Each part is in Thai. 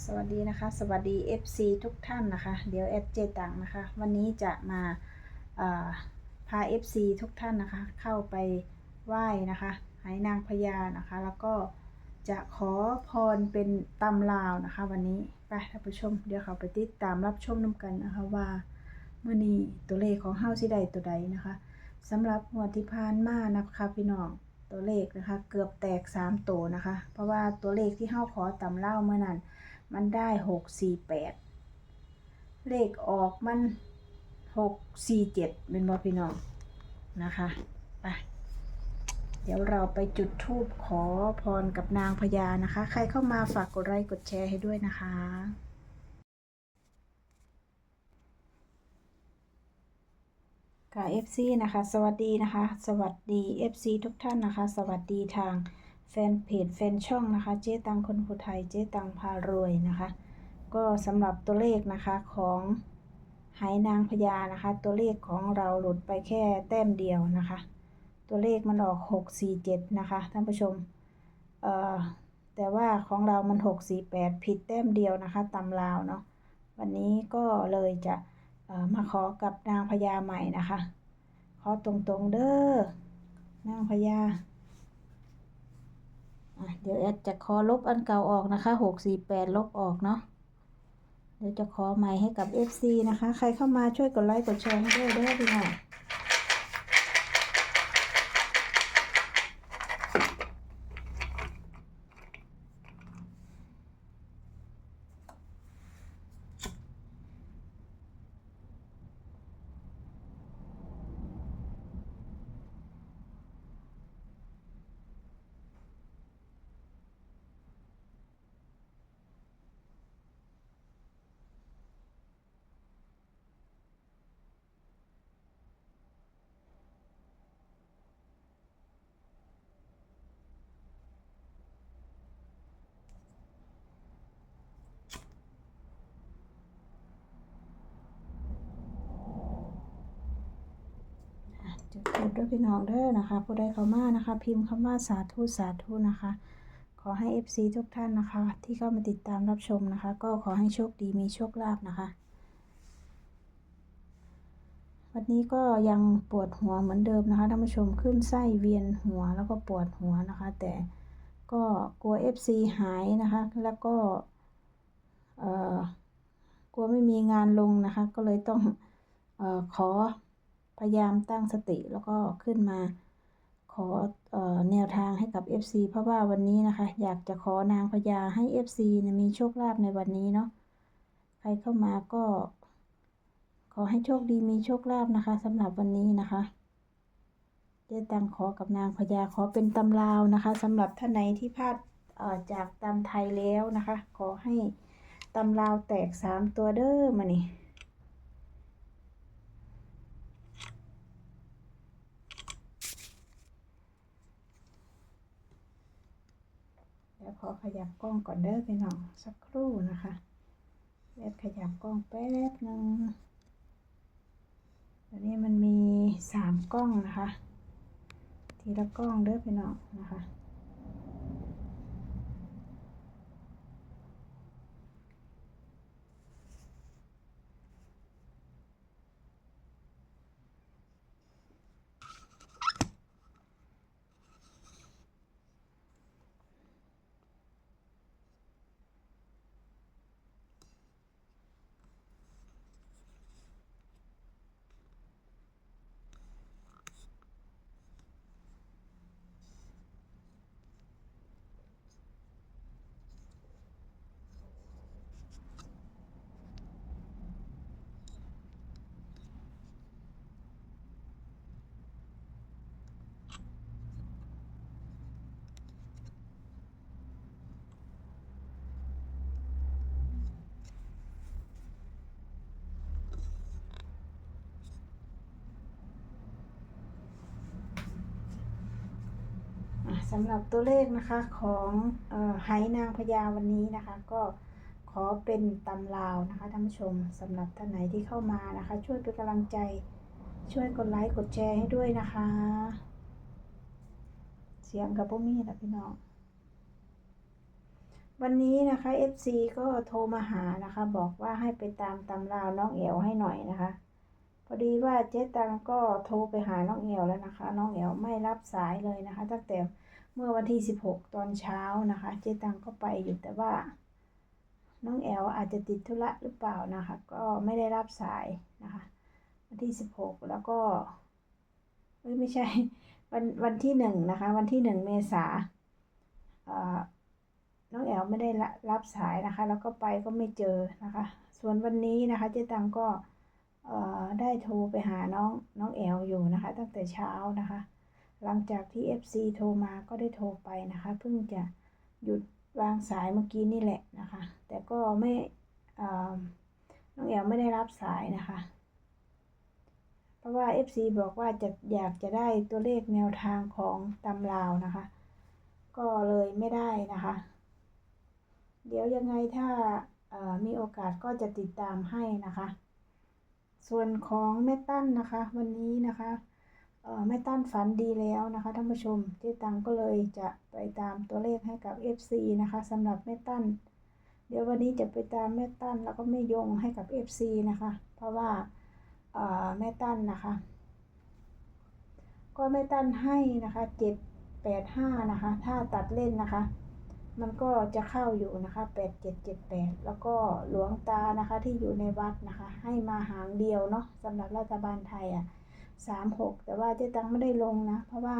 สวัสดีนะคะ สวัสดี FC ทุกท่านนะคะ เดี๋ยวแอดเจตังนะคะ วันนี้จะมาพา FC ทุกท่านนะคะ เข้าไปไหว้นะคะหายนางพญานะคะ แล้วก็จะขอพรเป็นตำลาวนะคะ วันนี้ไปท่านผู้ชม เดี๋ยวเขาไปติดตามรับชมน้ำกันนะคะว่าเมื่อนี้ตัวเลขของเฮาสิใดตัวใดนะคะสำหรับงวดที่ผ่านมานะคะพี่น้องตัวเลขนะคะ เกือบแตก3ตัวนะคะ เพราะว่าตัวเลขที่เฮาขอตำเล่าเมื่อนั้น มันได้หกสี่แปดเลขออกมันหกสี่เจ็ดเป็นบอพี่น้องนะคะไปเดี๋ยวเราไปจุดธูปขอพรกับนางพญานะคะ ใครเข้ามาฝากกดไลค์กดแชร์ให้ด้วยนะคะค่ะ FC นะคะ สวัสดีนะคะ สวัสดี FC ทุกท่านนะคะ สวัสดีทาง แฟนเพจแฟนช่องนะคะ เจ๊ตังคนผู้ไทยเจ๊ตังพารวยนะคะ ก็สำหรับตัวเลขนะคะของหายนางพญานะคะ ตัวเลขของเราหลุดไปแค่แต้มเดียวนะคะ ตัวเลขมันออก 647 นะคะท่านผู้ชมเอ่อแต่ว่าของเรามัน 648 ผิดแต้มเดียวนะคะตำลาวเนาะวันนี้ก็เลยจะเอ่อมาขอกับนางพญาใหม่นะคะ ขอตรงๆเด้อนางพญา เดี๋ยวแอดจะขอลบอันเก่าออกนะคะหกสี่แปดลบออกเนาะ เดี๋ยวจะขอใหม่ให้กับ FC นะคะ ใครเข้ามาช่วยกดไลค์กดแชร์ให้ด้วยด้อพี่น้องอะจุ ด้วยพี่น้องเด้อนะคะ ผู้ใดเข้ามานะคะ พิมพ์คำว่าสาธุสาธุนะคะ ขอให้ FC ทุกท่านนะคะ ที่เข้ามาติดตามรับชมนะคะ ก็ขอให้โชคดีมีโชคลาภนะคะ วันนี้ก็ยังปวดหัวเหมือนเดิมนะคะท่านผู้ชมขึ้นไส้เวียนหัวแล้วก็ปวดหัวนะคะ แต่ก็กลัว FC หายนะคะ แล้วก็กลัวไม่มีงานลงนะคะ ก็เลยต้องออขอ พยายามตั้งสติแล้วก็ขึ้นมาขออแนวทางให้กับ FC เพราะว่าวันนี้นะคะ อยากจะขอนางพญาให้ FC นี่ยมีโชคลาภในวันนี้เนาะใครเข้ามาก็ ขอให้โชคดีมีโชคลาภนะคะสำหรับวันนี้นะคะเจ๊ตังขอกับนางพญาขอเป็นตำราวนะคะสำหรับท่านไหนที่พลาดจากตำไทยแล้วนะคะ ขอให้ตำราวแตกสามตัวเด้อมานี่เดี๋ยวข อขยับกล้องก่อนเด้อพี่น้องสักครู่นะคะเล็บขยับกล้องแป๊บหนึ่งตอนนี้มันมีสามกล้องนะคะ ทีละกล้องเด้อพี่น้องนะคะ สำหรับตัวเลขนะคะของไหนางพญาวันนี้นะคะ ก็ขอเป็นตำลาวนะคะท่านผู้ชมสำหรับท่านไหนที่เข้ามานะคะ ช่วยเป็นกำลังใจช่วยกดไลค์กดแชร์ให้ด้วยนะคะ เสียงกับพวกมีนะพี่น้องวันนี้นะคะ FC ก็โทรมาหานะคะ บอกว่าให้ไปตามตำราวน้องเอวให้หน่อยนะคะ พอดีว่าเจ๊ตังก็โทรไปหาน้องเอวแล้วนะคะ น้องเอวไม่รับสายเลยนะคะตั้งแต่ เมื่อวันที่ 16 ตอนเช้านะคะ เจตังก็ไปอยู่แต่ว่า น้องแอลอาจจะติดธุระหรือเปล่านะคะ ก็ไม่ได้รับสายนะคะ วันที่ 16 แล้วก็เอ้ยไม่ใช่วันวันที่หนึ่งนะคะ วันที่หนึ่งเมษาเอ่อน้องแอลไม่ได้รับสายนะคะ แล้วก็ไปก็ไม่เจอนะคะ ส่วนวันนี้นะคะ เจ๊ตังก็เอ่อได้โทรไปหาน้องน้องแอลอยู่นะคะ ตั้งแต่เช้านะคะ หลังจากที่ FC โทรมาก็ได้โทรไปนะคะ เพิ่งจะหยุดวางสายเมื่อกี้นี่แหละนะคะ แต่ก็ไม่น้องแอลไม่ได้รับสายนะคะ เพราะว่า FC บอกว่าจะอยากจะได้ตัวเลขแนวทางของตำราวนะคะ ก็เลยไม่ได้นะคะ เดี๋ยวยังไงถ้ามีโอกาสก็จะติดตามให้นะคะ ส่วนของแม่ตั้นนะคะ วันนี้นะคะ เอ่อแม่ตั้นฝันดีแล้วนะคะท่านผู้ชมเจ๊ตังก็เลยจะไปตามตัวเลขให้กับ FC นะคะสำหรับแม่ตั้นเดี๋ยววันนี้จะไปตามแม่ตั้นแล้วก็แม่ยงให้กับ FC นะคะ เพราะว่าแม่ตั้นนะคะ ก็แม่ตั้นให้นะคะเจ็ดแปดห้านะคะ ถ้าตัดเล่นนะคะ มันก็จะเข้าอยู่นะคะแปดเจ็ดเจ็ดแปดแล้วก็หลวงตานะคะที่อยู่ในวัดนะคะ ให้มาหางเดียวเนาะสำหรับรัฐบาลไทยอะ สามหกแต่ว่าเจ๊ตังไม่ได้ลงนะ เพราะว่า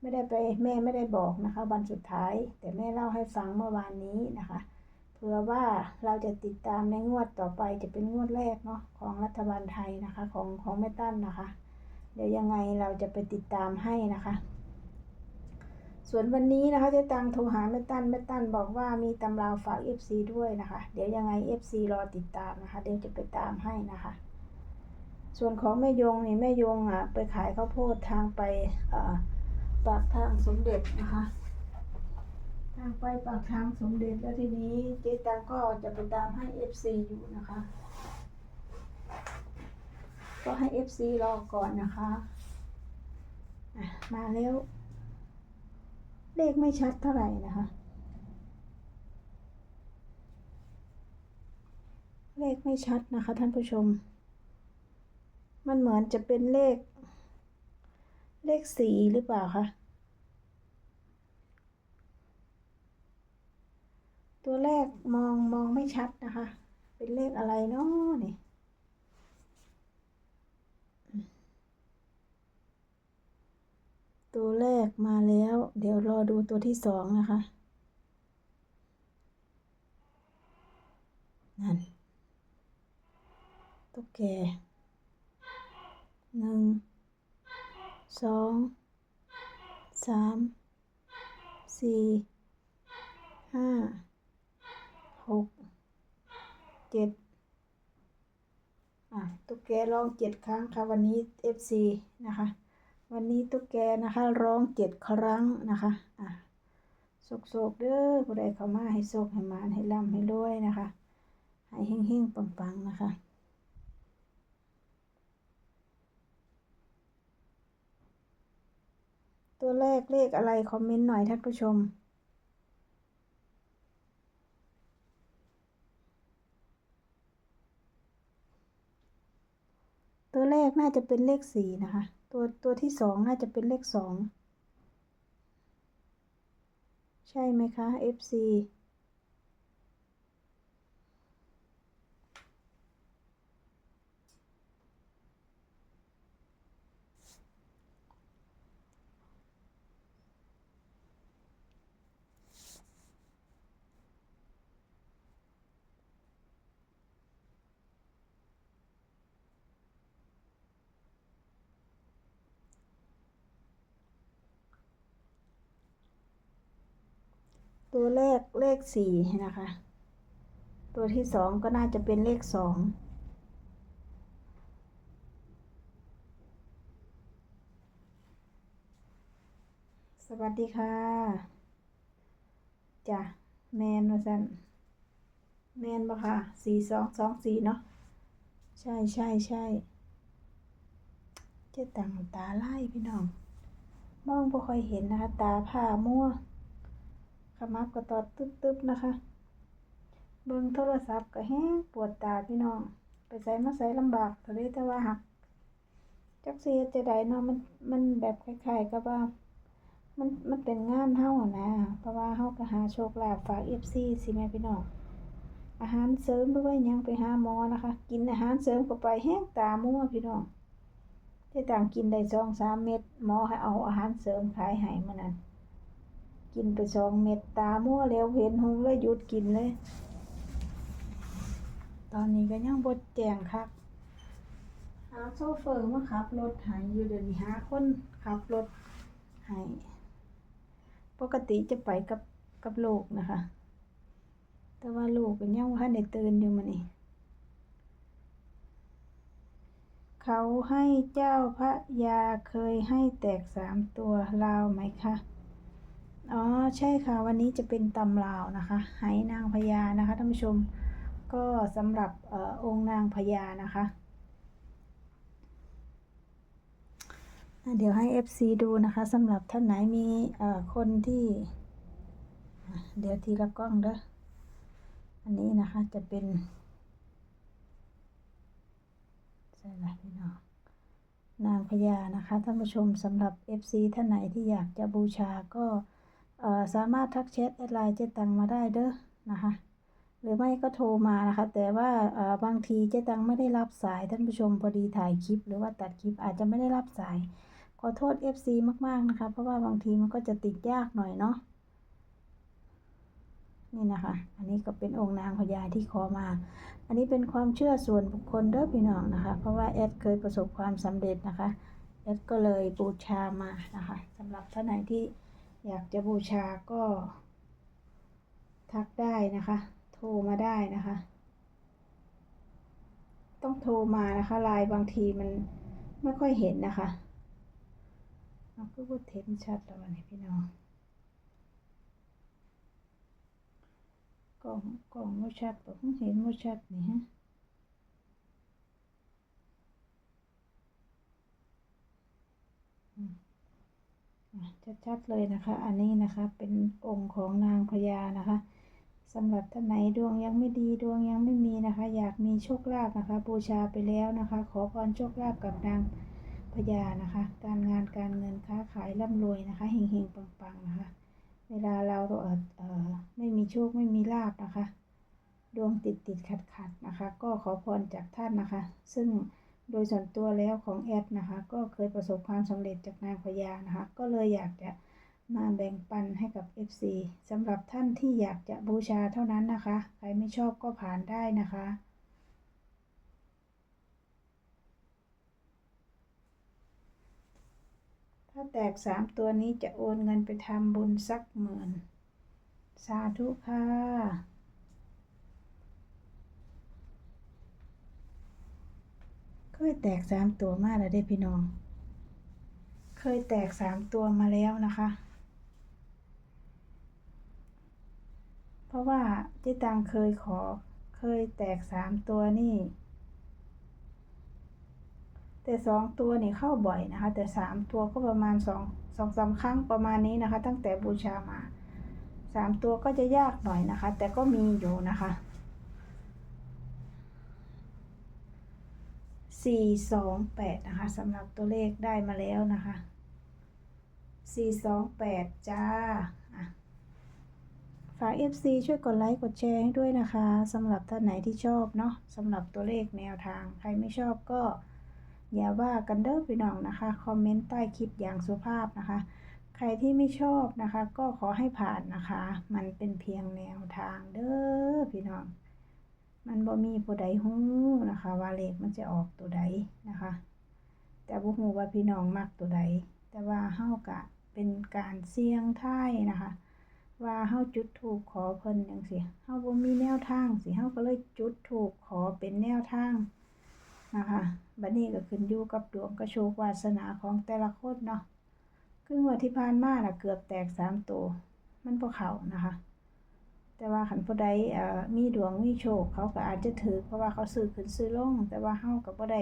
ไม่ได้ไปแม่ไม่ได้บอกนะคะ วันสุดท้าย แต่แม่เล่าให้ฟังเมื่อวานนี้นะคะเผื่อว่าเราจะติดตามในงวดต่อไปจะเป็นงวดแรกเนาะของรัฐบาลไทยนะคะ ของของแม่ตั้นนะคะ เดี๋ยวยังไงเราจะไปติดตามให้นะคะ ส่วนวันนี้นะคะเจ๊ตังโทรหาแม่ตั้นแม่ตั้นบอกว่ามีตำราฝาก FC ด้วยนะคะ เดี๋ยวยังไง FC รอติดตามนะคะ เดี๋ยวจะไปตามให้นะคะ ส่วนของแม่ยงนี่แม่ยงอะไปขายข้าวโพดทางไปปากทางสมเด็จนะคะ ทางไปปากทางสมเด็จแล้วทีนี้เจ๊ตังก็จะไปตามให้ FC อยู่นะคะ ก็ให้ FC รอก่อนนะคะมาแล้ว เลขไม่ชัดเท่าไหร่นะคะ เลขไม่ชัดนะคะท่านผู้ชม มันเหมือนจะเป็นเลข เลขสีหรือเปล่าคะ ตัวแรกมองมองไม่ชัดนะคะ เป็นเลขอะไรเนาะนี่ตัวแรกมาแล้ว เดี๋ยวรอดูตัวที่สองนะคะ นั่นตุ๊กแก หนึ่งสองสามสี่ห้าหกเจ็ดอะตุ๊กแกร้องเจ็ดครั้งค่ะวันนี้ FC นะคะ วันนี้ตุ๊กแกนะคะร้องเจ็ดครั้งนะคะอะโศกโศกเด้อผู้ใดเข้ามาให้โศกให้มานให้ร่ำให้รวยนะคะ ให้เฮงๆปังๆนะคะ ตัวแรกเลขอะไรคอมเมนต์หน่อยท่านผู้ชม ตัวแรกน่าจะเป็นเลขสี่นะคะ ตัวตัวที่สองน่าจะเป็นเลขสองใช่ไหมคะ FC ตัวแรกเลขสี่นะคะ ตัวที่สองก็น่าจะเป็นเลขสองสวัสดีค่ะจ้ะแมนว่าสันแมนปะค่ะสี่สองสองสี่เนาะใช่ใช่ใช่จ๊ตังตาไล่พี่น้อง มองบ่ค่อยเห็นนะคะ ตาผ้ามัว ขมับก็ตอดตึ๊บๆนะคะ เบิ่งโทรศัพท์ก็แห้งปวดตาพี่น้อง ไปใส่มาใส่ลำบากทะเลแต่ว่าหักจักเฮ็ดจะได้เนาะมันมันแบบคล้ายๆกับว่า มันมันเป็นงานเฮานะ เพราะว่าเฮาก็หาโชคลาภฝาก FC สิแม่พี่น้องอาหารเสริมหรือว่ายังไปหาหมอนะคะ กินอาหารเสริมเข้าไปแห้งตามัวพี่น้องที่ต่างกินได้2-3เม็ดหมอให้เอาอาหารเสริมขายให้มื้อนั้น กินไปสองเม็ดตามัวแล้วเห็นหงเลยหยุดกินเลย ตอนนี้ก็ยังบ่แจงคักหาโซเฟอร์มาขับรถให้อยู่เดี๋ยวนี้หาคนขับรถให้ปกติจะไปกับกับลูกนะคะ แต่ว่าลูกก็ยังบ่ทันตื่นอยู่มื้อนี้เขาให้เจ้าพระยาเคยให้แตกสามตัวลาวไหมคะ อ๋อใช่ค่ะ วันนี้จะเป็นตำลาวนะคะไหนางพญานะคะท่านผู้ชมก็สำหรับออองค์นางพญานะคะะเดี๋ยวให้ FC ดูนะคะสำหรับท่านไหนมีคนที่ เดี๋ยวทีละกล้องเด้ออันนี้นะคะจะเป็นใช่ละพี่น้องนางพญานะคะท่านผู้ชมสำหรับ FC ท่านไหนที่อยากจะบูชาก็ สามารถทักแชทแอดไลน์เจ๊ตังมาได้เด้อนะคะ หรือไม่ก็โทรมานะคะ แต่ว่าบางทีเจ๊ตังไม่ได้รับสายท่านผู้ชมพอดีถ่ายคลิป หรือว่าตัดคลิปอาจจะไม่ได้รับสาย ขอโทษ FC มากๆนะคะ เพราะว่าบางทีมันก็จะติดยากหน่อยเนาะนี่นะคะ อันนี้ก็เป็นองค์นางพญาที่ขอมา อันนี้เป็นความเชื่อส่วนบุคคลเด้อพี่น้องนะคะ เพราะว่าแอดเคยประสบความสำเร็จนะคะ แอดก็เลยบูชามานะคะสำหรับท่านไหนที่ อยากจะบูชาก็ ทักได้นะคะ โทรมาได้นะคะ ต้องโทรมานะคะไลน์บางทีมันไม่ค่อยเห็นนะคะเราก็พูดเทนชัดแล้วนนี้พี่น้องกล่องกล่องไม่ชัดบอกเห็นไม่ชัดนี่ฮะอืมอะ ชัดๆเลยนะคะ อันนี้นะคะเป็นองค์ของนางพญานะคะสำหรับท่านไหนดวงยังไม่ดีดวงยังไม่มีนะคะ อยากมีโชคลาภนะคะ บูชาไปแล้วนะคะ ขอพรโชคลาภกับนางพญานะคะ การงานการเงินค้าขายร่ำรวยนะคะเฮงๆปังๆนะคะ เวลาเราเอ่อเออไม่มีโชคไม่มีลาบนะคะ ดวงติดติดขัดขัดๆนะคะ ก็ขอพรจากท่านนะคะ ซึ่ง โดยส่วนตัวแล้วของแอดนะคะ ก็เคยประสบความสำเร็จจากนางพญานะคะ ก็เลยอยากจะมาแบ่งปันให้กับ FC สำหรับท่านที่อยากจะบูชาเท่านั้นนะคะ ใครไม่ชอบก็ผ่านได้นะคะ ถ้าแตกสามตัวนี้จะโอนเงินไปทำบุญสักหมื่น สาธุค่ะ เคยแตกสามตัวมาแล้วเด้พี่น้อง เคยแตกสามตัวมาแล้วนะคะ เพราะว่าเจ๊ตังเคยขอ เคยแตกสามตัวนี่ แต่สองตัวนี่เข้าบ่อยนะคะ แต่สามตัวก็ประมาณสองสองสามครั้งประมาณนี้นะคะ ตั้งแต่บูชามาสามตัวก็จะยากหน่อยนะคะ แต่ก็มีอยู่นะคะ สี่สองแปดนะคะสำหรับตัวเลขได้มาแล้วนะคะสี่สองแปดจ้าฝาก FC ช่วยกดไลค์กดแชร์ให้ด้วยนะคะสำหรับท่านไหนที่ชอบเนาะสำหรับตัวเลขแนวทาง ใครไม่ชอบก็ อย่าว่ากันเด้อพี่น้องนะคะ คอมเมนต์ใต้คลิปอย่างสุภาพนะคะ ใครที่ไม่ชอบนะคะ ก็ขอให้ผ่านนะคะ มันเป็นเพียงแนวทางเด้อพี่น้อง มันบ่มีผู้ใดฮู้นะคะ ว่าเลขมันจะออกตัวใดนะคะ แต่บ่ฮู้ว่าพี่น้องมักตัวใดแต่ว่าเฮากะเป็นการเสี่ยงทายนะคะ ว่าเฮาจุดถูกขอเพิ่นจังซี่เฮาบ่มีแนวทางสิเฮาก็เลยจุดถูกขอเป็นแนวทางนะคะบัดนี้ก็ขึ้นอยู่กับดวงกระโชกวาสนาของแต่ละคนเนาะครึ่งวันที่ผ่านมาน่ะเกือบแตกสามตัว มันบ่เข้านะคะ แต่ว่าขันผู้ใดมีดวงมีโชค เขาก็อาจจะถือเพราะว่าเขาซื้อขึ้นซื้อลง แต่ว่าเฮากับผู้ใด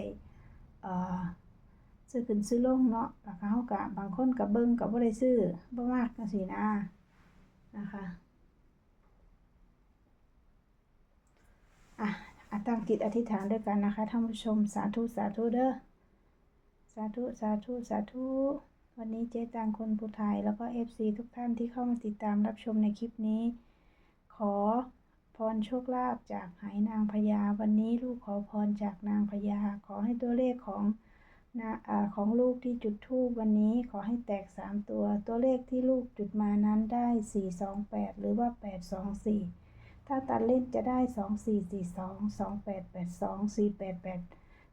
ซื้อขึ้นซื้อลงเนาะแล้วเขากับบางคนกับเบิ้งกับผู้ใดซื้อบ่มากกันสินะนะคะอะตั้งจิตอธิษฐานด้วยกันนะคะท่านผู้ชมสาธุสาธุเด้อสาธุสาธุสาธุวันนี้เจ๊ตังคนผู้ไทยแล้วก็เอฟซีทุกท่านที่เข้ามาติดตามรับชมในคลิปนี้ ขอพรโชคลาภจากหายนางพญาวันนี้ลูกขอพรจากนางพญาขอให้ตัวเลขของนาอของลูกที่จุดธูปวันนี้ขอให้แตกสามตัว ตัวเลขที่ลูกจุดมานั้นได้สี่สองแปดหรือว่าแปดสองสี่ถ้าตัดเล่นจะได้สองสี่สี่สองสองแปดแปดสองสี่แปดแปด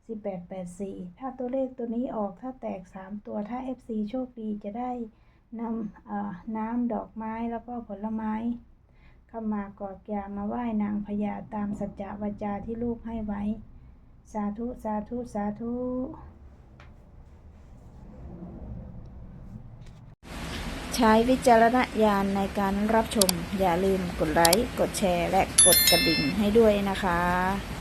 สี่แปดแปดสี่ถ้าตัวเลขตัวนี้ออกถ้าแตกสามตัวถ้า FC โชคดีจะได้นำน้ำดอกไม้แล้วก็ผลไม้ เข้ามากอดยามาไหว้นางพญาตามสัจจะวาจาที่ลูกให้ไว้ สาธุ สาธุ สาธุ ใช้วิจารณญาณในการรับชม อย่าลืมกดไลค์ กดแชร์ และกดกระดิ่งให้ด้วยนะคะ